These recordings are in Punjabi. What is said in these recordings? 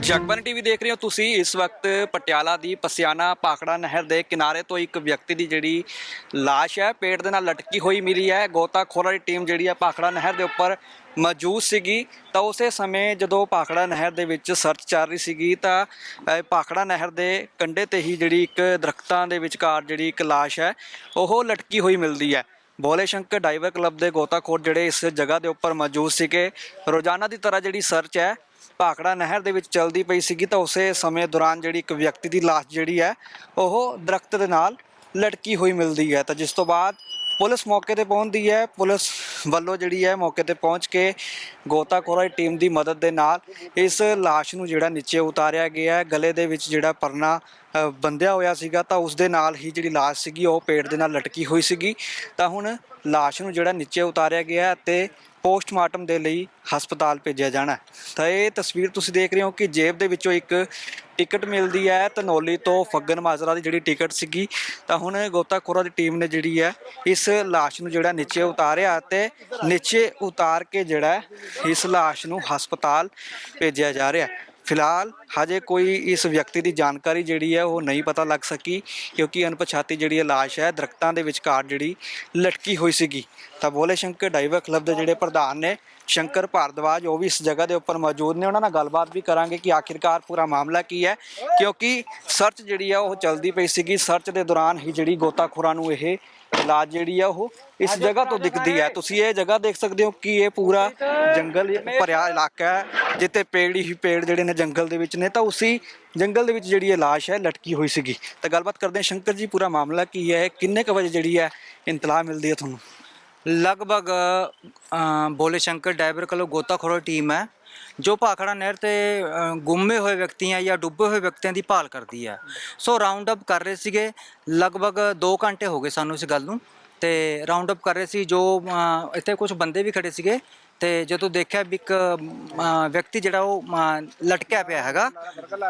ਜਗਬਨ ਟੀਵੀ ਦੇਖ ਰਹੇ ਹੋ ਤੁਸੀਂ। ਇਸ ਵਕਤ ਪਟਿਆਲਾ ਦੀ ਪਸਿਆਣਾ ਪਾਖੜਾ ਨਹਿਰ ਦੇ ਕਿਨਾਰੇ ਤੋਂ ਇੱਕ ਵਿਅਕਤੀ ਦੀ ਜਿਹੜੀ ਲਾਸ਼ ਹੈ ਪੇਟ ਦੇ ਨਾਲ ਲਟਕੀ ਹੋਈ ਮਿਲੀ ਹੈ। ਗੋਤਾਖੋਰਾਂ ਦੀ ਟੀਮ ਜਿਹੜੀ ਹੈ ਪਾਖੜਾ ਨਹਿਰ ਦੇ ਉੱਪਰ ਮੌਜੂਦ ਸੀਗੀ। ਤਾਂ ਉਸੇ ਸਮੇਂ ਜਦੋਂ ਪਾਖੜਾ ਨਹਿਰ ਦੇ ਵਿੱਚ ਸਰਚ ਚੱਲ ਰਹੀ ਸੀਗੀ ਤਾਂ ਅਹ, ਪਾਖੜਾ ਨਹਿਰ ਦੇ ਕੰਢੇ ਤੇ ਹੀ ਜਿਹੜੀ ਇੱਕ ਦਰਖਤਾਂ ਦੇ ਵਿਚਕਾਰ ਜਿਹੜੀ ਇੱਕ ਲਾਸ਼ ਹੈ ਉਹ ਲਟਕੀ ਹੋਈ ਮਿਲਦੀ ਹੈ। ਬੋਲੇ ਸ਼ੰਕਰ ਡਾਈਵਰ ਕਲੱਬ ਦੇ ਗੋਤਾਖੋਰ ਜਿਹੜੇ ਇਸ ਜਗ੍ਹਾ ਦੇ ਉੱਪਰ ਮੌਜੂਦ ਸੀਗੇ ਰੋਜ਼ਾਨਾ ਦੀ ਤਰ੍ਹਾਂ ਜਿਹੜੀ ਸਰਚ ਹੈ ਭਾਖੜਾ ਨਹਿਰ ਦੇ ਵਿੱਚ ਚਲਦੀ ਪਈ ਸੀਗੀ ਤਾਂ ਉਸੇ ਸਮੇਂ ਦੌਰਾਨ ਜਿਹੜੀ ਇੱਕ ਵਿਅਕਤੀ ਦੀ ਲਾਸ਼ ਜਿਹੜੀ ਹੈ ਉਹ ਦਰਖਤ ਦੇ ਨਾਲ ਲਟਕੀ ਹੋਈ ਮਿਲਦੀ ਹੈ। ਤਾਂ ਜਿਸ ਤੋਂ ਬਾਅਦ ਪੁਲਿਸ ਮੌਕੇ ਤੇ ਪਹੁੰਚਦੀ ਹੈ। ਪੁਲਿਸ ਵੱਲੋਂ ਜਿਹੜੀ ਹੈ ਮੌਕੇ ਤੇ ਪਹੁੰਚ ਕੇ ਗੋਤਾਖੋਰਾਂ ਦੀ ਟੀਮ ਦੀ ਮਦਦ ਦੇ ਨਾਲ ਇਸ ਲਾਸ਼ ਨੂੰ ਜਿਹੜਾ ਨੀਚੇ ਉਤਾਰਿਆ ਗਿਆ ਹੈ। ਗਲੇ ਦੇ ਵਿੱਚ ਜਿਹੜਾ ਪਰਨਾ ਅ, ਬੰਧਿਆ ਹੋਇਆ ਸੀਗਾ ਤਾਂ ਉਸ ਦੇ ਨਾਲ ਹੀ ਜਿਹੜੀ ਲਾਸ਼ ਸੀਗੀ ਉਹ ਪੇਟ ਦੇ ਨਾਲ ਲਟਕੀ ਹੋਈ ਸੀਗੀ। ਤਾਂ ਹੁਣ ਲਾਸ਼ ਨੂੰ ਜਿਹੜਾ ਨੀਚੇ ਉਤਾਰਿਆ ਗਿਆ ਹੈ ਅਤੇ ਪੋਸਟਮਾਰਟਮ ਦੇ ਲਈ ਹਸਪਤਾਲ ਭੇਜਿਆ ਜਾਣਾ ਤਾਂ ਇਹ ਤਸਵੀਰ ਤੁਸੀਂ ਦੇਖ ਰਹੇ ਹੋ ਕਿ ਜੇਬ ਦੇ ਵਿੱਚੋਂ ਇੱਕ ਟਿਕਟ ਮਿਲਦੀ ਹੈ, ਧਨੌਲੀ ਤੋਂ ਫੱਗਨ ਮਾਜਰਾ ਦੀ ਜਿਹੜੀ ਟਿਕਟ ਸੀਗੀ। ਤਾਂ ਹੁਣ ਗੋਤਾਖੋਰਾ ਦੀ ਟੀਮ ਨੇ ਜਿਹੜੀ ਹੈ, ਇਸ ਲਾਸ਼ ਨੂੰ ਜਿਹੜਾ ਨੀਚੇ ਉਤਾਰਿਆ ਤੇ ਨੀਚੇ ਉਤਾਰ ਕੇ ਜਿਹੜਾ ਇਸ ਲਾਸ਼ ਨੂੰ ਹਸਪਤਾਲ ਭੇਜਿਆ ਜਾ ਰਿਹਾ ਫਿਲਹਾਲ ਹਜੇ ਕੋਈ ਇਸ ਵਿਅਕਤੀ ਦੀ ਜਾਣਕਾਰੀ ਜਿਹੜੀ ਹੈ ਉਹ ਨਹੀਂ ਪਤਾ ਲੱਗ ਸਕੀ ਕਿਉਂਕਿ ਅਣਪਛਾਤੀ ਜਿਹੜੀ ਲਾਸ਼ ਹੈ ਦਰਖਤਾਂ ਦੇ ਵਿਚਕਾਰ ਜਿਹੜੀ ਲਟਕੀ ਹੋਈ ਸੀਗੀ। ਤਾਂ ਬੋਲੇ ਸ਼ੰਕਰ ਡਾਈਵਰ ਕਲੱਬ ਦੇ ਜਿਹੜੇ ਪ੍ਰਧਾਨ ਨੇ ਸ਼ੰਕਰ ਭਾਰਦਵਾਜ ਉਹ ਵੀ ਇਸ ਜਗ੍ਹਾ ਦੇ ਉੱਪਰ ਮੌਜੂਦ ਨੇ। ਉਹਨਾਂ ਨਾਲ ਗੱਲਬਾਤ ਵੀ ਕਰਾਂਗੇ ਕਿ ਆਖਿਰਕਾਰ ਪੂਰਾ ਮਾਮਲਾ ਕੀ ਹੈ ਕਿਉਂਕਿ ਸਰਚ ਜਿਹੜੀ ਆ ਉਹ ਚਲਦੀ ਪਈ ਸੀਗੀ। ਸਰਚ ਦੇ ਦੌਰਾਨ ਹੀ ਜਿਹੜੀ ਗੋਤਾਖੋਰਾਂ ਨੂੰ ਇਹ ਲਾਜ ਜਿਹੜੀ ਆ ਉਹ ਇਸ ਜਗ੍ਹਾ ਤੋਂ ਦਿਖਦੀ ਹੈ। ਤੁਸੀਂ ਇਹ ਜਗ੍ਹਾ ਦੇਖ ਸਕਦੇ ਹੋ ਕਿ ਇਹ ਪੂਰਾ ਜੰਗਲ ਭਰਿਆ ਇਲਾਕਾ ਹੈ। ਜਿੱਥੇ ਪੇੜ ਹੀ ਪੇੜ ਜਿਹੜੇ ਨੇ ਜੰਗਲ ਦੇ ਵਿੱਚ ਨੇ, ਤਾਂ ਉਸੇ ਜੰਗਲ ਦੇ ਵਿੱਚ ਜਿਹੜੀ ਇਹ ਲਾਸ਼ ਹੈ, ਲਟਕੀ ਹੋਈ ਸੀਗੀ। ਤਾਂ ਗੱਲਬਾਤ ਕਰਦੇ ਹਾਂ, ਸ਼ੰਕਰ ਜੀ, ਪੂਰਾ ਮਾਮਲਾ ਕੀ ਹੈ? ਕਿੰਨੇ ਕੁ ਵਜੇ ਜਿਹੜੀ ਹੈ ਇੰਤਲਾਹ ਮਿਲਦੀ ਹੈ ਤੁਹਾਨੂੰ? ਲਗਭਗ ਬੋਲੇ ਸ਼ੰਕਰ ਡਾਈਵਰ ਕੋਲੋਂ ਗੋਤਾਖੋਰ ਟੀਮ ਹੈ, ਜੋ ਭਾਖੜਾ ਨਹਿਰ ਤੇ ਗੁੰਮੇ ਹੋਏ ਵਿਅਕਤੀਆਂ ਜਾਂ ਡੁੱਬੇ ਹੋਏ ਵਿਅਕਤੀਆਂ ਦੀ ਭਾਲ ਕਰਦੀ ਹੈ। ਸੋ ਰਾਉਂਡ ਅਪ ਕਰ ਰਹੇ ਸੀਗੇ, ਲਗਭਗ 2 ਘੰਟੇ ਹੋ ਗਏ ਸਾਨੂੰ ਇਸ ਗੱਲ ਨੂੰ, ਤੇ ਰਾਉਂਡ ਅਪ ਕਰ ਰਹੇ ਸੀ, ਜੋ ਇੱਥੇ ਕੁਝ ਬੰਦੇ ਵੀ ਖੜੇ ਸੀਗੇ ਤੇ ਜਦੋਂ ਦੇਖਿਆ ਵੀ ਇੱਕ ਅ, ਵਿਅਕਤੀ ਜਿਹੜਾ ਉਹ ਅ, ਲਟਕਿਆ ਪਿਆ ਹੈਗਾ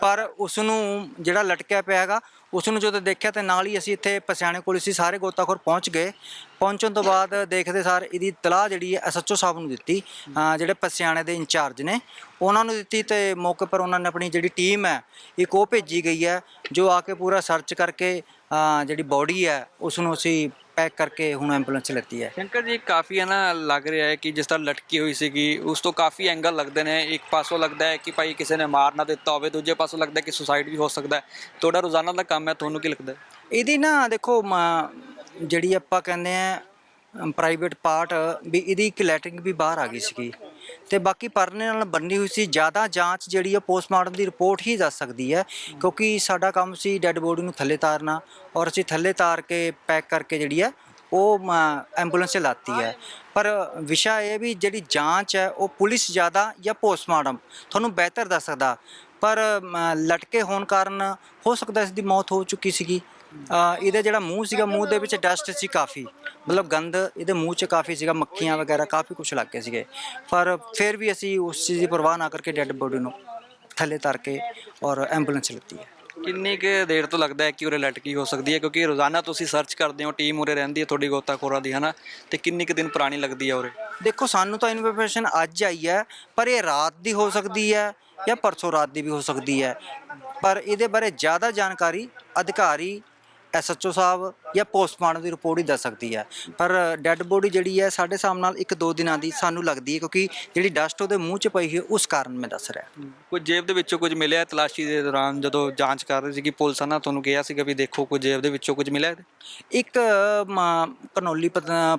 ਪਰ ਉਸ ਨੂੰ ਜਿਹੜਾ ਲਟਕਿਆ ਪਿਆ ਹੈਗਾ ਉਸ ਨੂੰ ਜਦੋਂ ਦੇਖਿਆ ਤੇ ਨਾਲ ਹੀ ਅਸੀਂ ਇੱਥੇ ਪਸਿਆਣੇ ਕੋਲ ਸੀ ਸਾਰੇ ਗੋਤਾਖੋਰ ਪਹੁੰਚ ਗਏ। ਪਹੁੰਚਣ ਤੋਂ ਬਾਅਦ ਦੇਖਦੇ ਸਾਰ ਇਹਦੀ ਤਲਾਹ ਜਿਹੜੀ ਹੈ ਐਸਐਚਓ ਸਾਹਿਬ ਨੂੰ ਦਿੱਤੀ ਅ, ਜਿਹੜੇ ਪਸਿਆਣੇ ਦੇ ਇੰਚਾਰਜ ਨੇ। ਉਹਨਾਂ ਨੂੰ ਦਿੱਤੀ ਤੇ ਮੌਕੇ ਪਰ ਉਹਨਾਂ ਨੇ ਆਪਣੀ ਜਿਹੜੀ ਟੀਮ ਹੈ ਇੱਕ ਉਹ ਭੇਜੀ ਗਈ ਹੈ ਜੋ ਆ ਕੇ ਪੂਰਾ ਸਰਚ ਕਰਕੇ ਅ, ਜਿਹੜੀ ਬੋਡੀ ਹੈ ਉਸ ਨੂੰ ਅਸੀਂ ਪੈਕ ਕਰਕੇ ਹੁਣ ਐਂਬੂਲੈਂਸ ਲੈਤੀ ਹੈ। ਸ਼ੰਕਰ ਜੀ ਕਾਫੀ ਹੈ ਨਾ ਲੱਗ ਰਿਹਾ ਹੈ ਕਿ ਜਿਸ ਤਰ੍ਹਾਂ ਲਟਕੀ ਹੋਈ ਸੀਗੀ ਉਸ ਤੋਂ ਕਾਫੀ ਐਂਗਲ ਲੱਗਦੇ ਨੇ। ਇੱਕ ਪਾਸੋਂ ਲੱਗਦਾ ਹੈ ਕਿ ਭਾਈ ਕਿਸੇ ਨੇ ਮਾਰ ਨਾ ਦਿੱਤਾ ਹੋਵੇ ਦੂਜੇ ਪਾਸੋਂ ਲੱਗਦਾ ਹੈ ਕਿ ਸੁਸਾਈਡ ਵੀ ਹੋ ਸਕਦਾ ਹੈ। ਤੁਹਾਡਾ ਰੋਜ਼ਾਨਾ ਦਾ ਕੰਮ ਹੈ ਤੁਹਾਨੂੰ ਕੀ ਲੱਗਦਾ ਹੈ? ਇਹਦੀ ਨਾ ਦੇਖੋ ਮ- ਜਿਹੜੀ ਆਪਾਂ ਕਹਿੰਦੇ ਆ ਪ੍ਰਾਈਵੇਟ ਪਾਰਟ ਵੀ ਇਹਦੀ ਇੱਕ ਲੈਟਰਿੰਗ ਵੀ ਬਾਹਰ ਆ ਗਈ ਸੀਗੀ। ਤੇ ਬਾਕੀ ਪਰਨੇ ਨਾਲ ਬੰਨੀ ਹੋਈ ਸੀ। ਜ਼ਿਆਦਾ ਜਾਂਚ ਜਿਹੜੀ ਆ, ਪੋਸਟਮਾਰਟਮ ਦੀ ਰਿਪੋਰਟ ਹੀ ਦੱਸ ਸਕਦੀ ਹੈ, ਕਿਉਂਕਿ ਸਾਡਾ ਕੰਮ ਸੀ ਡੈੱਡ ਬੋਡੀ ਨੂੰ ਥੱਲੇ ਤਾਰਨਾ ਔਰ ਅਸੀਂ ਥੱਲੇ ਤਾਰ ਕੇ ਪੈਕ ਕਰਕੇ ਜਿਹੜੀ ਹੈ ਉਹ ਐਂਬੂਲੈਂਸ 'ਚ ਲਾਤੀ ਹੈ। ਪਰ ਵਿਸ਼ਾ ਇਹ ਵੀ ਜਿਹੜੀ ਜਾਂਚ ਹੈ, ਉਹ ਪੁਲਿਸ ਜ਼ਿਆਦਾ ਜਾਂ ਪੋਸਟਮਾਰਟਮ? ਤੁਹਾਨੂੰ ਬਿਹਤਰ ਦੱਸ ਸਕਦਾ। ਪਰ ਲਟਕੇ ਹੋਣ ਕਾਰਨ ਹੋ ਸਕਦਾ ਇਸ ਦੀ ਮੌਤ ਹੋ ਚੁੱਕੀ ਸੀਗੀ। ਇਹਦਾ ਜਿਹੜਾ ਮੂੰਹ ਸੀਗਾ ਮੂੰਹ ਦੇ ਵਿੱਚ ਡਸਟ ਸੀ ਕਾਫੀ। ਮਤਲਬ ਗੰਦ ਇਹਦੇ ਮੂੰਹ 'ਚ ਕਾਫੀ ਸੀਗਾ ਮੱਖੀਆਂ ਵਗੈਰਾ ਕਾਫੀ ਕੁਝ ਲੱਗ ਗਏ ਸੀਗੇ। ਪਰ ਫਿਰ ਵੀ ਅਸੀਂ ਉਸ ਚੀਜ਼ ਦੀ ਪਰਵਾਹ ਨਾ ਕਰਕੇ ਡੈੱਡ ਬੋਡੀ ਨੂੰ ਥੱਲੇ ਤਰ ਕੇ ਔਰ ਐਂਬੂਲੈਂਸ ਲਿੱਤੀ ਹੈ। ਕਿੰਨੀ ਕੁ ਦੇਰ ਤੋਂ ਲੱਗਦਾ ਹੈ ਕਿ ਉਰੇ ਲਟਕੀ ਹੋ ਸਕਦੀ ਹੈ? ਕਿਉਂਕਿ ਰੋਜ਼ਾਨਾ ਤੁਸੀਂ ਸਰਚ ਕਰਦੇ ਹੋ ਟੀਮ ਉਰੇ ਰਹਿੰਦੀ ਹੈ ਤੁਹਾਡੀ ਗੋਤਾਖੋਰਾਂ ਦੀ ਹਨਾ? ਤੇ ਕਿੰਨੀ ਕੁ ਦਿਨ ਪੁਰਾਣੀ ਲੱਗਦੀ ਹੈ ਉਰੇ? ਦੇਖੋ ਸਾਨੂੰ ਤਾਂ ਇਨਫੋਰਮੇਸ਼ਨ ਅੱਜ ਆਈ ਹੈ ਪਰ ਇਹ ਰਾਤ ਦੀ ਹੋ ਸਕਦੀ ਹੈ ਜਾਂ ਪਰਸੋਂ ਰਾਤ ਦੀ ਵੀ ਹੋ ਸਕਦੀ ਹੈ। ਪਰ ਇਹਦੇ ਬਾਰੇ ਜ਼ਿਆਦਾ ਜਾਣਕਾਰੀ ਅਧਿਕਾਰੀ ਐਸਐਚਓ ਸਾਹਿਬ ਜਾਂ ਪੋਸਟਮਾਰਟਮ ਦੀ ਰਿਪੋਰਟ ਹੀ ਦੱਸ ਸਕਦੀ ਹੈ। ਪਰ ਡੈੱਡ ਬੋਡੀ ਜਿਹੜੀ ਹੈ ਸਾਡੇ ਹਿਸਾਬ ਨਾਲ ਇੱਕ ਦੋ ਦਿਨਾਂ ਦੀ ਸਾਨੂੰ ਲੱਗਦੀ ਹੈ ਕਿਉਂਕਿ ਜਿਹੜੀ ਡਸਟ ਉਹਦੇ ਮੂੰਹ 'ਚ ਪਈ ਹੈ ਉਸ ਕਾਰਨ ਮੈਂ ਦੱਸ ਰਿਹਾ। ਕੋਈ ਜੇਬ ਦੇ ਵਿੱਚੋਂ ਕੁਝ ਮਿਲਿਆ ਤਲਾਸ਼ੀ ਦੇ ਦੌਰਾਨ ਜਦੋਂ ਜਾਂਚ ਕਰ ਰਹੀ ਸੀ ਕਿ ਪੁਲਿਸ ਨੇ ਤੁਹਾਨੂੰ ਕਿਹਾ ਸੀਗਾ ਵੀ ਦੇਖੋ ਕੋਈ ਜੇਬ ਦੇ ਵਿੱਚੋਂ ਕੁਝ ਮਿਲਿਆ? ਇੱਕ ਕਨੌਲੀ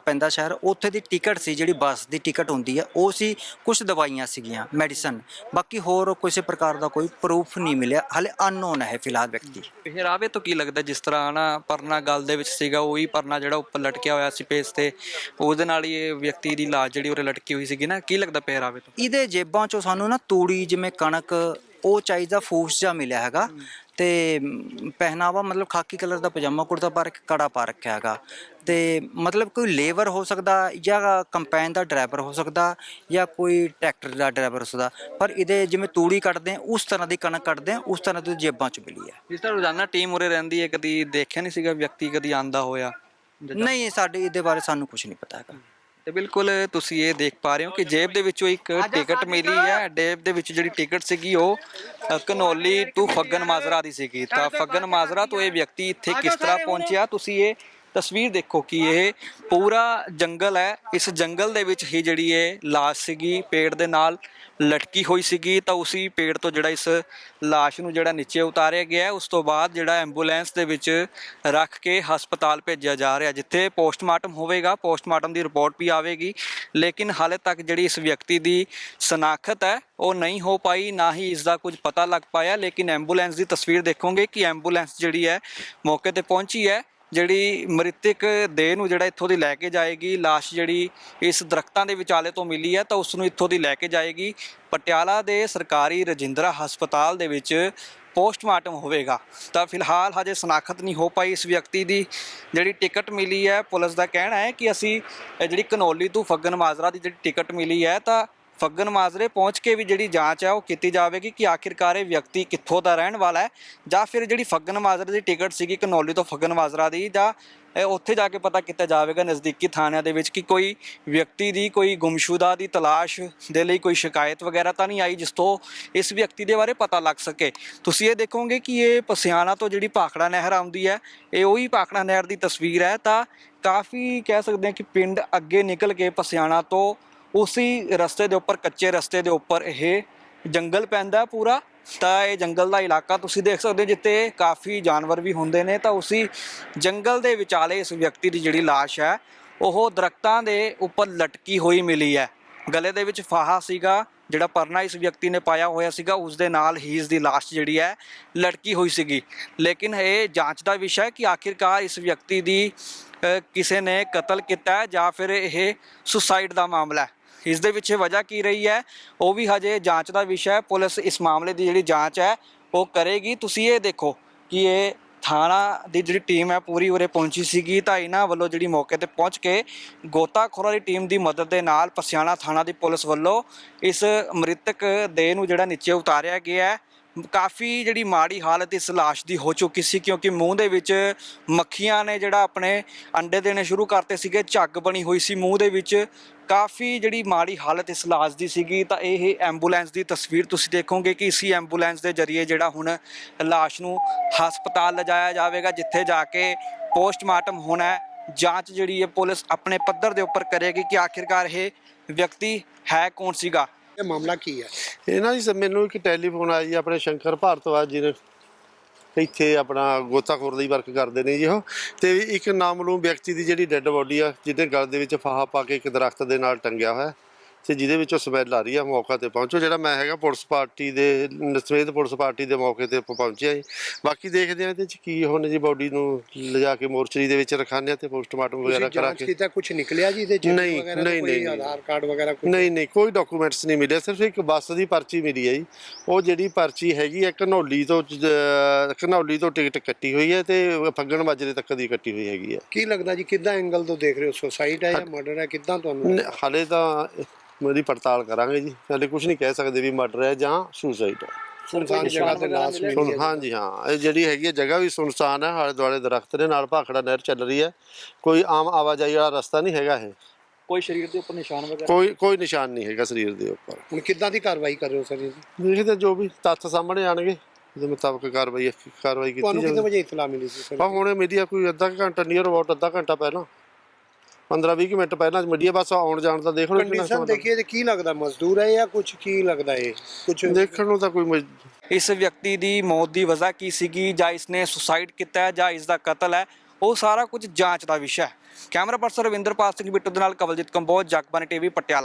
ਪੈਂਦਾ ਸ਼ਹਿਰ ਉੱਥੇ ਦੀ ਟਿਕਟ ਸੀ ਜਿਹੜੀ ਬੱਸ ਦੀ ਟਿਕਟ ਹੁੰਦੀ ਹੈ ਉਹ ਸੀ ਕੁਝ ਦਵਾਈਆਂ ਸੀਗੀਆਂ ਮੈਡੀਸਨ ਬਾਕੀ ਹੋਰ ਕਿਸੇ ਪ੍ਰਕਾਰ ਦਾ ਕੋਈ ਪ੍ਰੂਫ ਨਹੀਂ ਮਿਲਿਆ ਹਲੇ ਅਨਨੋਨ ਹੈ ਫਿਲਹਾਲ ਵਿਅਕਤੀ। ਪਹਿਰਾਵੇ ਤੋਂ ਕੀ ਲੱਗਦਾ ਜਿਸ ਤਰ੍ਹਾਂ ਨਾ ਪਰਨਾ ਗਲ ਦੇ ਵਿੱਚ ਸੀਗਾ, ਉਹੀ ਪਰਨਾ ਜਿਹੜਾ ਉੱਪਰ ਲਟਕਿਆ ਹੋਇਆ ਸੀ ਪੇਸ ਤੇ, ਉਹਦੇ ਨਾਲ ਹੀ ਇਹ ਵਿਅਕਤੀ ਦੀ ਲਾਸ਼ ਜਿਹੜੀ ਉਰੇ ਲਟਕੀ ਹੋਈ ਸੀਗੀ ਨਾ। ਕੀ ਲੱਗਦਾ ਪਹਿਰਾਵੇ ਤੋਂ? ਇਹਦੇ ਜੇਬਾਂ ਚੋਂ ਸਾਨੂੰ ਨਾ ਤੂੜੀ ਜਿਵੇਂ ਕਣਕ ਉਹ ਚਾਹੀਦਾ ਫੂਸ ਜਿਹਾ ਮਿਲਿਆ ਹੈਗਾ ਤੇ ਪਹਿਨਾਵਾ ਮਤਲਬ ਖਾਕੀ ਕਲਰ ਦਾ ਪਜਾਮਾ ਕੁੜਤਾ ਪਾ ਰੱਖਿਆ ਕੜਾ ਪਾ ਰੱਖਿਆ ਹੈਗਾ। ਤੇ ਮਤਲਬ ਕੋਈ ਲੇਬਰ ਹੋ ਸਕਦਾ ਜਾਂ ਕੰਪੈਨ ਦਾ ਡਰਾਈਵਰ ਹੋ ਸਕਦਾ ਜਾਂ ਕੋਈ ਟਰੈਕਟਰ ਦਾ ਡਰਾਈਵਰ ਹੋ ਸਕਦਾ ਪਰ ਇਹਦੇ ਜਿਵੇਂ ਤੂੜੀ ਕੱਢਦੇ ਆ ਉਸ ਤਰ੍ਹਾਂ ਦੀ ਕਣਕ ਕੱਢਦੇ ਆ ਉਸ ਤਰ੍ਹਾਂ ਦੀ ਜੇਬਾਂ ਚ ਮਿਲੀ ਹੈ। ਜਿਸ ਤਰ੍ਹਾਂ ਰੋਜ਼ਾਨਾ ਟੀਮ ਉਰੇ ਰਹਿੰਦੀ ਹੈ ਕਦੀ ਦੇਖਿਆ ਨਹੀਂ ਸੀਗਾ ਵਿਅਕਤੀ ਕਦੀ ਆਂਦਾ ਹੋਇਆ? ਨਹੀਂ ਸਾਡੇ ਇਹਦੇ ਬਾਰੇ ਸਾਨੂੰ ਕੁਝ ਨਹੀਂ ਪਤਾ ਹੈਗਾ। ਤੇ ਬਿਲਕੁਲ ਤੁਸੀਂ ਇਹ ਦੇਖ ਪਾ ਰਹੇ ਹੋ ਕਿ ਜੇਬ ਦੇ ਵਿੱਚੋਂ ਇੱਕ ਟਿਕਟ ਮਿਲੀ ਹੈ। ਜੇਬ ਦੇ ਵਿੱਚ ਜਿਹੜੀ ਟਿਕਟ ਸੀਗੀ ਉਹ ਅ, ਘਨੌਲੀ ਟੂ ਫੱਗਨ ਮਾਜਰਾ ਦੀ ਸੀਗੀ। ਤਾਂ ਫੱਗਨ ਮਾਜਰਾ ਤੋਂ ਇਹ ਵਿਅਕਤੀ ਇੱਥੇ ਕਿਸ ਤਰ੍ਹਾਂ ਪਹੁੰਚਿਆ? ਤੁਸੀਂ ਇਹ ਤਸਵੀਰ ਦੇਖੋ ਕਿ ਇਹ ਪੂਰਾ ਜੰਗਲ ਹੈ। ਇਸ ਜੰਗਲ ਦੇ ਵਿੱਚ ਹੀ ਜਿਹੜੀ ਇਹ ਲਾਸ਼ ਸੀਗੀ, ਪੇੜ ਦੇ ਨਾਲ ਲਟਕੀ ਹੋਈ ਸੀਗੀ। ਤਾਂ ਉਸੇ ਪੇੜ ਤੋਂ ਜਿਹੜਾ ਇਸ ਲਾਸ਼ ਨੂੰ ਜਿਹੜਾ ਨੀਚੇ ਉਤਾਰਿਆ ਗਿਆ ਉਸ ਤੋਂ ਬਾਅਦ ਜਿਹੜਾ ਐਂਬੂਲੈਂਸ ਦੇ ਵਿੱਚ ਰੱਖ ਕੇ ਹਸਪਤਾਲ ਭੇਜਿਆ ਜਾ ਰਿਹਾ ਜਿੱਥੇ ਪੋਸਟਮਾਰਟਮ ਹੋਵੇਗਾ। ਪੋਸਟਮਾਰਟਮ ਦੀ ਰਿਪੋਰਟ ਵੀ ਆਵੇਗੀ। ਲੇਕਿਨ ਹਾਲੇ ਤੱਕ ਜਿਹੜੀ ਇਸ ਵਿਅਕਤੀ ਦੀ ਸਨਾਖਤ ਹੈ, ਉਹ ਨਹੀਂ ਹੋ ਪਾਈ, ਨਾ ਹੀ ਇਸ ਦਾ ਕੁਝ ਪਤਾ ਲੱਗ ਪਾਇਆ। ਲੇਕਿਨ ਐਂਬੂਲੈਂਸ ਦੀ ਤਸਵੀਰ ਦੇਖੋਗੇ ਕਿ ਐਂਬੂਲੈਂਸ ਜਿਹੜੀ ਹੈ, ਮੌਕੇ ਤੇ ਪਹੁੰਚੀ ਹੈ। ਜਿਹੜੀ ਮ੍ਰਿਤਕ ਦੇਹ ਨੂੰ ਜਿਹੜਾ ਇੱਥੋਂ ਦੀ ਲੈ ਕੇ ਜਾਏਗੀ, ਲਾਸ਼ ਜਿਹੜੀ ਇਸ ਦਰਖਤਾਂ ਦੇ ਵਿਚਾਲੇ ਤੋਂ ਮਿਲੀ ਹੈ ਤਾਂ ਉਸ ਨੂੰ ਇੱਥੋਂ ਦੀ ਲੈ ਕੇ ਜਾਏਗੀ। ਪਟਿਆਲਾ ਦੇ ਸਰਕਾਰੀ ਰਜਿੰਦਰਾ ਹਸਪਤਾਲ ਦੇ ਵਿੱਚ ਪੋਸਟਮਾਰਟਮ ਹੋਵੇਗਾ। ਤਾਂ ਫਿਲਹਾਲ ਹਜੇ ਸਨਾਖਤ ਨਹੀਂ ਹੋ ਪਾਈ ਇਸ ਵਿਅਕਤੀ ਦੀ। ਜਿਹੜੀ ਟਿਕਟ ਮਿਲੀ ਹੈ, ਪੁਲਿਸ ਦਾ ਕਹਿਣਾ ਹੈ ਕਿ ਅਸੀਂ ਜਿਹੜੀ ਕਨੌਲੀ ਤੋਂ ਫੱਗਨ ਮਾਜਰਾ ਦੀ ਜਿਹੜੀ ਟਿਕਟ ਮਿਲੀ ਹੈ ਤਾਂ ਫੱਗਨ ਮਾਜਰੇ ਪਹੁੰਚ ਕੇ ਵੀ ਜਿਹੜੀ ਜਾਂਚ ਹੈ ਉਹ ਕੀਤੀ ਜਾਵੇਗੀ ਕਿ ਆਖਿਰਕਾਰ ਇਹ ਵਿਅਕਤੀ ਕਿੱਥੋਂ ਦਾ ਰਹਿਣ ਵਾਲਾ ਹੈ ਜਾਂ ਫਿਰ ਜਿਹੜੀ ਫੱਗਨ ਮਾਜਰੇ ਦੀ ਟਿਕਟ ਸੀਗੀ ਕਨੌਲੀ ਤੋਂ ਫੱਗਨ ਮਾਜਰਾ ਦੀ ਜਾਂ ਇਹ ਉੱਥੇ ਜਾ ਕੇ ਪਤਾ ਕੀਤਾ ਜਾਵੇਗਾ ਨਜ਼ਦੀਕੀ ਥਾਣਿਆਂ ਦੇ ਵਿੱਚ ਕਿ ਕੋਈ ਵਿਅਕਤੀ ਦੀ ਕੋਈ ਗੁੰਮਸ਼ੁਦਾ ਦੀ ਤਲਾਸ਼ ਦੇ ਲਈ ਕੋਈ ਸ਼ਿਕਾਇਤ ਵਗੈਰਾ ਤਾਂ ਨਹੀਂ ਆਈ ਜਿਸ ਤੋਂ ਇਸ ਵਿਅਕਤੀ ਦੇ ਬਾਰੇ ਪਤਾ ਲੱਗ ਸਕੇ। ਤੁਸੀਂ ਇਹ ਦੇਖੋਗੇ ਕਿ ਇਹ ਪਸਿਆਣਾ ਤੋਂ ਜਿਹੜੀ ਭਾਖੜਾ ਨਹਿਰ ਆਉਂਦੀ ਹੈ, ਇਹ ਉਹੀ ਭਾਖੜਾ ਨਹਿਰ ਦੀ ਤਸਵੀਰ ਹੈ ਤਾਂ ਕਾਫੀ ਕਹਿ ਸਕਦੇ ਹਾਂ ਕਿ ਪਿੰਡ ਅੱਗੇ ਨਿਕਲ ਕੇ ਪਸਿਆਣਾ ਤੋਂ ਉਸੇ ਰਸਤੇ ਦੇ ਉੱਪਰ, ਕੱਚੇ ਰਸਤੇ ਦੇ ਉੱਪਰ ਇਹ ਜੰਗਲ ਪੈਂਦਾ ਪੂਰਾ। ਤਾਂ ਇਹ ਜੰਗਲ ਦਾ ਇਲਾਕਾ ਤੁਸੀਂ ਦੇਖ ਸਕਦੇ ਹੋ, ਜਿੱਥੇ ਕਾਫੀ ਜਾਨਵਰ ਵੀ ਹੁੰਦੇ ਨੇ। ਤਾਂ ਉਸੇ ਜੰਗਲ ਦੇ ਵਿਚਾਲੇ ਇਸ ਵਿਅਕਤੀ ਦੀ ਜਿਹੜੀ ਲਾਸ਼ ਹੈ, ਉਹ ਦਰਖਤਾਂ ਦੇ ਉੱਪਰ ਲਟਕੀ ਹੋਈ ਮਿਲੀ ਹੈ। ਗਲੇ ਦੇ ਵਿੱਚ ਫਾਹਾ ਸੀਗਾ, ਜਿਹੜਾ ਪਰਨਾ ਇਸ ਵਿਅਕਤੀ ਨੇ ਪਾਇਆ ਹੋਇਆ ਸੀਗਾ। ਉਸ ਦੇ ਨਾਲ ਹੀ ਇਸ ਦੀ ਲਾਸ਼ ਜਿਹੜੀ ਹੈ, ਲਟਕੀ ਹੋਈ ਸੀਗੀ। ਲੇਕਿਨ ਇਹ ਜਾਂਚ ਦਾ ਵਿਸ਼ਾ ਹੈ ਕਿ ਆਖਿਰਕਾਰ ਇਸ ਵਿਅਕਤੀ ਦੀ ਕਿਸੇ ਨੇ ਕਤਲ ਕੀਤਾ ਜਾਂ ਫਿਰ ਇਹ ਸੁਸਾਈਡ ਦਾ ਮਾਮਲਾ ਹੈ। ਇਸ ਦੇ ਪਿੱਛੇ ਵਜ੍ਹਾ ਕੀ ਰਹੀ ਹੈ? ਉਹ ਵੀ ਹਜੇ ਜਾਂਚ ਦਾ ਵਿਸ਼ਾ ਹੈ। ਪੁਲਿਸ ਇਸ ਮਾਮਲੇ ਦੀ ਜਿਹੜੀ ਜਾਂਚ ਹੈ, ਉਹ ਕਰੇਗੀ। ਤੁਸੀਂ ਇਹ ਦੇਖੋ ਕਿ ਇਹ ਥਾਣਾ ਦੀ ਜਿਹੜੀ ਟੀਮ ਹੈ, ਪੂਰੀ ਉਰੇ ਪਹੁੰਚੀ ਸੀਗੀ ਤਾਂ ਇਹਨਾਂ ਵੱਲੋਂ ਜਿਹੜੀ ਮੌਕੇ ਤੇ ਪਹੁੰਚ ਕੇ ਗੋਤਾਖੋਰਾਂ ਦੀ ਟੀਮ ਦੀ ਮਦਦ ਦੇ ਨਾਲ ਪਸਿਆਣਾ ਥਾਣਾ ਦੀ ਪੁਲਿਸ ਵੱਲੋਂ ਇਸ ਮ੍ਰਿਤਕ ਦੇਹ ਨੂੰ ਜਿਹੜਾ ਨੀਚੇ ਉਤਾਰਿਆ ਗਿਆ ਹੈ। ਕਾਫੀ ਜਿਹੜੀ ਮਾੜੀ ਹਾਲਤ ਇਸ ਲਾਸ਼ ਦੀ ਹੋ ਚੁੱਕੀ ਸੀ, ਕਿਉਂਕਿ ਮੂੰਹ ਦੇ ਵਿੱਚ ਮੱਖੀਆਂ ਨੇ ਜਿਹੜਾ ਆਪਣੇ ਅੰਡੇ ਦੇਣੇ ਸ਼ੁਰੂ ਕਰਤੇ ਸੀਗੇ, ਝੱਗ ਬਣੀ ਹੋਈ ਸੀ ਮੂੰਹ ਦੇ ਵਿੱਚ। ਕਾਫੀ ਜਿਹੜੀ ਮਾੜੀ ਹਾਲਤ ਇਸ ਲਾਸ਼ ਦੀ ਸੀਗੀ, ਤਾਂ ਇਹ ਐਂਬੂਲੈਂਸ ਦੀ ਤਸਵੀਰ ਤੁਸੀਂ ਦੇਖੋਗੇ ਕਿ ਇਸੀ ਐਂਬੂਲੈਂਸ ਦੇ ਜ਼ਰੀਏ ਜਿਹੜਾ ਹੁਣ ਲਾਸ਼ ਨੂੰ ਹਸਪਤਾਲ ਲਿਜਾਇਆ ਜਾਵੇਗਾ, ਜਿੱਥੇ ਜਾ ਕੇ ਪੋਸਟਮਾਰਟਮ ਹੋਣਾ ਹੈ। ਜਾਂਚ ਜਿਹੜੀ ਹੈ ਪੁਲਿਸ ਆਪਣੇ ਪੱਧਰ ਦੇ ਉੱਪਰ ਕਰੇਗੀ ਕਿ ਆਖਿਰਕਾਰ ਇਹ ਵਿਅਕਤੀ ਹੈ ਕੌਣ ਸੀਗਾ। ਇਹ ਮਾਮਲਾ ਕੀ ਹੈ? ਇਹਨਾਂ ਦੀ ਮੈਨੂੰ ਇੱਕ ਟੈਲੀਫੋਨ ਆਇਆ ਜੀ ਆਪਣੇ ਸ਼ੰਕਰ ਭਾਰਤਵਾਜ ਜੀ ਨੇ। ਇੱਥੇ ਆਪਣਾ ਗੋਤਾਖੋਰ ਦਾ ਹੀ ਵਰਕ ਕਰਦੇ ਨੇ ਜੀ ਉਹ। ਤੇ ਇੱਕ ਨਾਮਲੂਮ ਵਿਅਕਤੀ ਦੀ ਜਿਹੜੀ ਡੈੱਡ ਬੋਡੀ ਆ, ਜਿਹਦੇ ਗਲ ਦੇ ਵਿੱਚ ਫਾਹਾ ਪਾ ਕੇ ਇੱਕ ਦਰਖਤ ਦੇ ਨਾਲ ਟੰਗਿਆ ਹੋਇਆ। ਤੇ ਜਿਹਦੇ ਵਿੱਚੋਂ ਸਮੈਲ ਆ ਰਹੀ ਆ ਮੌਕਾ ਤੇ ਪਹੁੰਚੋ ਜਿਹੜਾ ਮੈਂ ਹੈਗਾ ਪੁਲਿਸ ਪਾਰਟੀ ਦੇ ਸਮੇਤ ਪੁਲਿਸ ਪਾਰਟੀ ਦੇ ਮੌਕੇ ਤੇ ਪਹੁੰਚਿਆ ਜੀ। ਬਾਕੀ ਦੇਖਦੇ ਆ ਇਹਦੇ ਚ ਕੀ ਹੁਣ ਜੀ ਬੋਡੀ ਨੂੰ ਲਿਜਾ ਕੇ ਮੋਰਚਰੀ ਦੇ ਵਿੱਚ ਰਖਾਣੇ ਤੇ ਪੋਸਟਮਾਰਟਮ ਵਗੈਰਾ ਕਰਾ ਕੇ। ਕੀਤਾ ਕੁਝ ਨਿਕਲਿਆ ਜੀ ਇਹਦੇ ਚ? ਨਹੀਂ, ਨਹੀਂ, ਨਹੀਂ। ਆਧਾਰ ਕਾਰਡ ਵਗੈਰਾ ਕੁਝ ਨਹੀਂ ਨਹੀਂ ਕੋਈ ਡਾਕੂਮੈਂਟਸ ਨਹੀਂ ਮਿਲੇ ਸਿਰਫ ਇੱਕ ਬੱਸ ਦੀ ਪਰਚੀ ਮਿਲੀ ਹੈ ਜੀ। ਉਹ ਜਿਹੜੀ ਪਰਚੀ ਹੈਗੀ ਹੈ ਘਨੌਲੀ ਤੋਂ ਘਨੌਲੀ ਤੋਂ ਟਿਕਟ ਕੱਟੀ ਹੋਈ ਹੈ ਤੇ ਫੱਗਣ ਮਾਜਰੇ ਤੱਕ ਦੀ ਕੱਟੀ ਹੋਈ ਹੈਗੀ ਹੈ। ਕੀ ਲੱਗਦਾ ਜੀ ਕਿੱਦਾਂ ਐਂਗਲ ਤੋਂ ਦੇਖ ਰਹੇ ਹੋ? ਸੁਸਾਈਡ ਹੈ ਜਾਂ ਮਰਡਰ ਹੈ? ਕਿੱਦਾਂ ਤੁਹਾਨੂੰ ਹਾਲੇ ਤਾਂ ਮੇਰੀ ਪੜਤਾਲ ਕਰਾਂਗੇ ਜੀ। ਹਾਲੇ ਕੁਝ ਨਹੀਂ ਕਹਿ ਸਕਦੇ ਵੀ ਮਰਡਰ ਹੈ ਜਾਂ ਸੁਸਾਈਡ ਹੈ। ਸੁਨਸਾਨ ਜਗ੍ਹਾ ਤੇ ਲਾਸ਼ ਮਿਲੀ ਹੈ। ਹਾਂਜੀ ਹਾਂ। ਇਹ ਜਿਹੜੀ ਹੈਗੀ ਹੈ ਜਗ੍ਹਾ ਵੀ ਸੁਨਸਾਨ ਹੈ ਆਲੇ ਦੁਆਲੇ ਦਰਖਤ ਨੇ ਨਾਲ ਭਾਖੜਾ ਨਹਿਰ ਚੱਲ ਰਹੀ ਹੈ। ਕੋਈ ਆਮ ਆਵਾਜਾਈ ਵਾਲਾ ਰਸਤਾ ਨਹੀਂ ਹੈਗਾ ਇਹ। ਕੋਈ ਸਰੀਰ ਦੇ ਉੱਪਰ ਨਿਸ਼ਾਨ ਵਗੈਰਾ? ਕੋਈ ਕੋਈ ਨਿਸ਼ਾਨ ਨਹੀਂ ਹੈਗਾ ਸਰੀਰ ਦੇ ਉੱਪਰ। ਹੁਣ ਕਿੱਦਾਂ ਦੀ ਕਾਰਵਾਈ ਕਰ ਰਹੇ ਹੋ ਸਰ ਜੀ ਦੇਖਦੇ ਜੋ ਵੀ ਤੱਥ ਸਾਹਮਣੇ ਆਣਗੇ ਉਹਦੇ ਮੁਤਾਬਕ ਕਾਰਵਾਈ ਕਾਰਵਾਈ ਕੀਤੀ ਤੁਹਾਨੂੰ ਕਿੰਨੇ ਜਾਵੇ ਵਜੇ ਇਤਲਾ ਮਿਲੀ ਸੀ ਸਰ? ਹੁਣੇ ਮੀਡੀਆ ਕੋਈ ਅੱਧਾ ਘੰਟਾ ਨੀਅਰ ਅਬਾਊਟ ਅੱਧਾ ਘੰਟਾ ਪਹਿਲਾਂ। 15-20 ਮਿੰਟ ਪਹਿਲਾਂ ਮੀਡੀਆ ਬਸ ਆਉਣ ਜਾਣ ਦਾ ਦੇਖ ਲਓ ਕਿੰਨਾ ਕੰਡੀਸ਼ਨ ਸਮਾਂ ਦੇਖੀਏ ਤੇ ਕੀ ਲੱਗਦਾ ਮਜ਼ਦੂਰ ਹੈ ਜਾਂ ਕੁਝ ਕੀ ਲੱਗਦਾ ਹੈ ਕੁਝ ਦੇਖਣ ਨੂੰ ਤਾਂ ਕੋਈ ਮਜ- ਇਸ ਵਿਅਕਤੀ ਦੀ ਮੌਤ ਦੀ ਵਜ੍ਹਾ ਕੀ ਸੀਗੀ ਜਾਂ ਇਸਨੇ ਸੁਸਾਈਡ ਕੀਤਾ ਹੈ ਜਾਂ ਇਸ ਦਾ ਕਤਲ ਹੈ ਉਹ ਸਾਰਾ ਕੁਝ ਜਾਂਚ ਦਾ ਵਿਸ਼ਾ ਹੈ। ਕੈਮਰਾ ਪਰਸਨ ਰਵਿੰਦਰਪਾਲ ਸਿੰਘ ਬਿੱਟੂ ਦੇ ਨਾਲ ਕਵਲਜੀਤ ਕੰਬੋਜ ਜਗਬਾਨੀ ਟੀਵੀ ਪਟਿਆਲਾ।